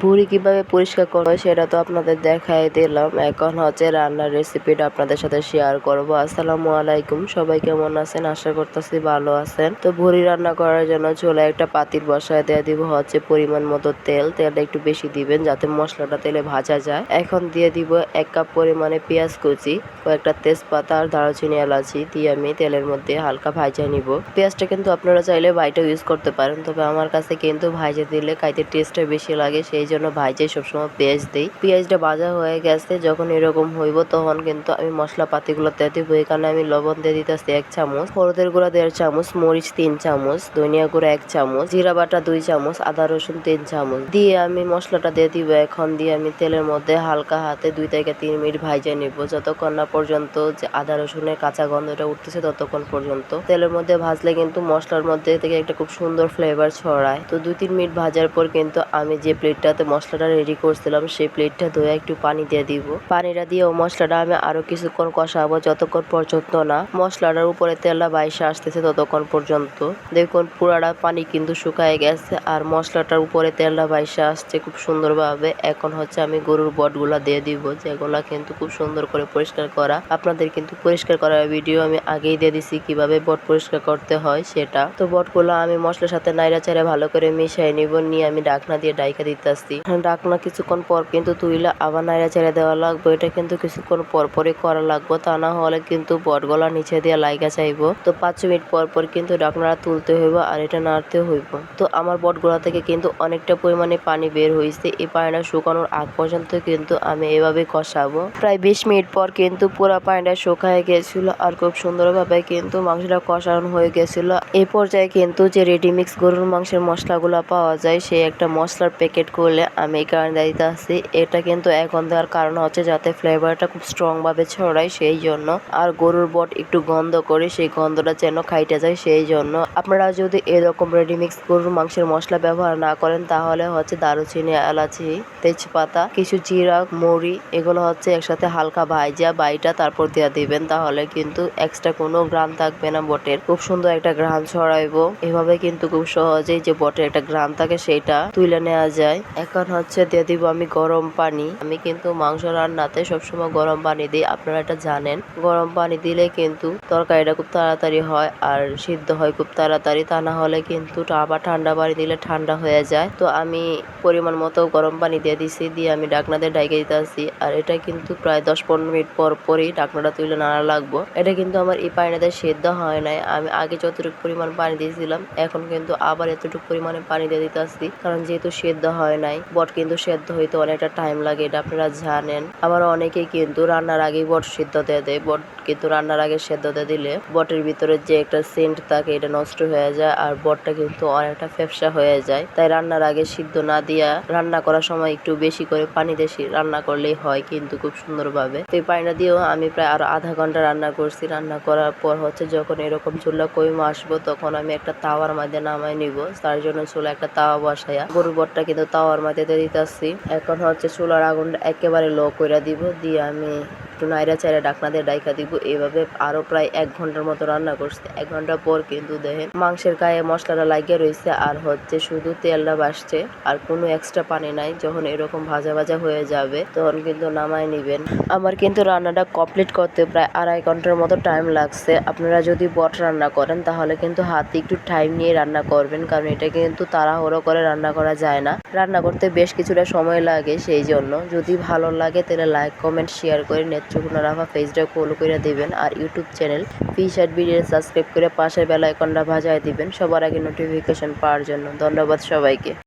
ভুড়ি কীভাবে পরিষ্কার করব সেটা তো আপনাদের দেখাই দিলাম। এখন হচ্ছে রান্নার রেসিপিটা আপনাদের সাথে শেয়ার করব। আসসালামু আলাইকুম, সবাই কেমন আছেন? আশা করতেছি ভালো আছেন। তো ভুড়ি রান্না করার জন্য চলে একটা পাতির বসায় দিয়ে দিব হচ্ছে পরিমাণ মতো তেল। তেলটা একটু বেশি দিবেন যাতে মশলাটা তেলে ভাজা যায়। এখন দিয়ে দিব এক কাপ পরিমাণে পেঁয়াজ কুচি, কয়েকটা তেজপাতা আর দারুচিনি এলাচি দিয়ে আমি তেলের মধ্যে হালকা ভাজা নিব। পেঁয়াজটা কিন্তু আপনারা চাইলে বাইটা ইউজ করতে পারেন, তবে আমার কাছে কিন্তু ভাজা দিলে খাইতে টেস্টটা বেশি লাগে, সেই জন্য ভাইজে সবসময় পেঁয়াজ দিই। পেঁয়াজটা ভাজা হয়ে গেছে, যখন এরকম হইব তখন কিন্তু আমি মশলা পাতিগুলো দিয়ে দিব। এখানে আমি লবণ দিয়ে দিতেছি এক চামচ, হলুদের গুঁড়া দেড় চামচ, মরিচ তিন চামচ, ধনিয়া গুঁড়া এক চামচ, জিরা বাটা দুই চামচ, আদা রসুন তিন চামচ। দিয়ে আমি মশলাটা দিয়ে দিব। এখন দিয়ে আমি তেলের মধ্যে হালকা হাতে দুই থেকে তিন মিনিট ভাইজে নিব। যতক্ষণ না পর্যন্ত যে আদা রসুনের কাঁচা গন্ধটা উঠতেছে ততক্ষণ পর্যন্ত। তেলের মধ্যে ভাজলে কিন্তু মশলার মধ্যে থেকে একটা খুব সুন্দর ফ্লেভার ছড়ায়। তো দুই তিন মিনিট ভাজার পর কিন্তু আমি যে প্লেটটাতে মশলাটা রেডি করছিলাম, সেই প্লেটটা ধুয়ে একটু পানি দিয়ে দিব। পানিটা দিয়ে ও মশলাটা আমি আরও কিছুক্ষণ কষাবো, যতক্ষণ পর্যন্ত না মশলাটার উপরে তেলটা বাইসে আসতেছে ততক্ষণ পর্যন্ত। দেখুন, পুরাটা পানি কিন্তু শুকায় গেছে আর মশলাটার উপরে তেলটা বাইসে আসছে খুব সুন্দরভাবে। এখন হচ্ছে আমি গরুর বটগুলা দিয়ে দিব, যেগুলা কিন্তু খুব সুন্দর করে পরিষ্কার করা। আপনাদের কিন্তু পরিষ্কার করার ভিডিও আমি আগেই দিয়ে দিছি, কীভাবে বট পরিষ্কার করতে হয় সেটা। তো বটগুলো আমি মশলার সাথে নাইরা চাইরা ভালো করে মিশাই নিব, নিয়ে আমি ডাকনা দিয়ে ডাইকা দিতেছি ডাকনা কিছুক্ষণ পর কিন্তু তুইলে আবার নাইরা ছেড়ে দেওয়া লাগবে। এটা কিন্তু কিছুক্ষণ পর পরই করা লাগবে। তা না হলে কিন্তু বটগলা নিচে দিয়ে লাইগা চাইব। তো পাঁচ মিনিট পর পর কিন্তু ডাকনাটা তুলতে হইব আর এটা নাড়তে হইব। তো আমার বটগলা থেকে কিন্তু অনেকটা পরিমাণে পানি বের হয়েছে এই পানিটা শুকানোর আগ পর্যন্ত কিন্তু আমি এভাবে কষাবো। প্রায় বিশ মিনিট পর কিন্তু পুরো পানিটা শুকায় গেছিল আর খুব সুন্দরভাবে কিন্তু মাংসটা কষানো হয়ে গেছিল। এই পর্যায়ে কিন্তু যে রেডিমিক্স গরুর মাংসের মশলাগুলো পাওয়া যায়, সেই একটা মশলার প্যাকেট করলে আমি এই কারণে দিতে এটা কিন্তু এখন দেওয়ার কারণ হচ্ছে যাতে ফ্লেভারটা খুব স্ট্রং ভাবে ছড়ায়, সেই জন্য। আর গরুর বট একটু গন্ধ করে সেই গন্ধটা যেন খাইতে যায়, সেই জন্য। আপনারা যদি এরকম রেডিমিক্স গরুর মাংসের মশলা ব্যবহার না করেন, তাহলে হচ্ছে দারুচিনি, এলাচি, তেজপাতা, কিছু জিরা, মরি, এগুলো হচ্ছে একসাথে হালকা ভাইজা বাইটা তারপর দিয়ে দিবেন। তাহলে কিন্তু এক্সট্রা কোনো গ্রাম থাকবে না বটের। খুব সুন্দর একটা গ্রাম ছড়াইবো। এভাবে কিন্তু খুব সহজেই যে বটের একটা গ্রাম থাকে সেইটা তুলে নেওয়া যায়। এখন হচ্ছে দিয়ে দিব আমি গরম পানি। আমি কিন্তু মাংস রান্নাতে সবসময় গরম পানি দিই, আপনারা এটা জানেন। গরম পানি দিলে কিন্তু তরকারিটা খুব তাড়াতাড়ি হয় আর সিদ্ধ হয় খুব তাড়াতাড়ি, তা না হলে কিন্তু আবার ঠান্ডা পানি দিলে ঠান্ডা হয়ে যায়। তো আমি পরিমাণ মতো গরম পানি দিয়ে দিছি, দিয়ে আমি ডাকনা দিয়ে ডাইকে দিতে আসি আর এটা কিন্তু প্রায় দশ পনেরো মিনিট পর পরই ডাকনাটা তুলে নাড়া লাগবো। এটা কিন্তু আমার এই পানিটাতে সেদ্ধ হয় নাই। আমি আগে যতটুকু পরিমাণ পানি দিয়েছিলাম, এখন কিন্তু আবার এতটুকু পরিমাণে পানি দিয়ে দিতে আসছি কারণ যেহেতু সেদ্ধ হয় নাই বট কিন্তু সেদ্ধ হইতে অনেকটা টাইম লাগে, এটা আপনারা জানেন। আবার অনেকেই কিন্তু রান্নার আগেই বট সিদ্ধ দিয়ে দেয়। বট কিন্তু রান্নার আগে সেদ্ধ দিয়ে দিলে বটের ভিতরে যে একটা সেন্ট থাকে, এটা নষ্ট হয়ে যায় আর বটটা কিন্তু অনেকটা ফেপসা হয়ে যায়। তাই রান্নার আগে সিদ্ধ না দিয়া রান্না করার সময় একটু বেশি করে পানি দেশি রান্না করলেই হয় কিন্তু খুব সুন্দরভাবে। তো এই পানিটা দিয়েও আমি প্রায় আরও আধা ঘণ্টা রান্না করছি। রান্না করার পর হচ্ছে যখন এরকম চুলা কইমা আসব, তখন আমি একটা তাওয়ার মধ্যে নামাই নিব। তার জন্য চুলা একটা তাওয়া বসাইয়া গরুর বটটা কিন্তু তাওয়ার মধ্যে দিতেছি। এখন হচ্ছে চুলার আগুনটা একেবারে লো করে দিব দিয়ে আমি একটু নাইরা চাইরা দিয়ে ডাইকা দিব। এইভাবে আরও প্রায় এক ঘণ্টার মতো রান্না করছে। এক ঘণ্টা পর কিন্তু দেখেন মাংসের গায়ে মশলাটা লাগিয়ে রয়েছে আর হচ্ছে শুধু তেলটা বাসছে আর কোনো এক্সট্রা পানি নাই। যখন এরকম ভাজা ভাজা হয়ে যাবে তখন কিন্তু নামায় নিবেন। আমার কিন্তু রান্নাটা কমপ্লিট করতে প্রায় আড়াই ঘণ্টার মতো টাইম লাগছে। আপনারা যদি বট রান্না করেন তাহলে কিন্তু হাতে একটু টাইম নিয়ে রান্না করবেন, কারণ এটা কিন্তু তাড়াহুড়ো করে রান্না করা যায় না। রান্না করতে বেশ কিছুটা সময় লাগে সেই জন্য। যদি ভালো লাগে তাহলে লাইক কমেন্ট শেয়ার করে নেত্রকোনা রাফা পেজটা ফলো করে দিবেন আর YouTube channel fisher video subscribe করে পাশের বেলা আইকনটা ভাজায় দিবেন। সবার আগে নোটিফিকেশন পাওয়ার জন্য। ধন্যবাদ সবাইকে।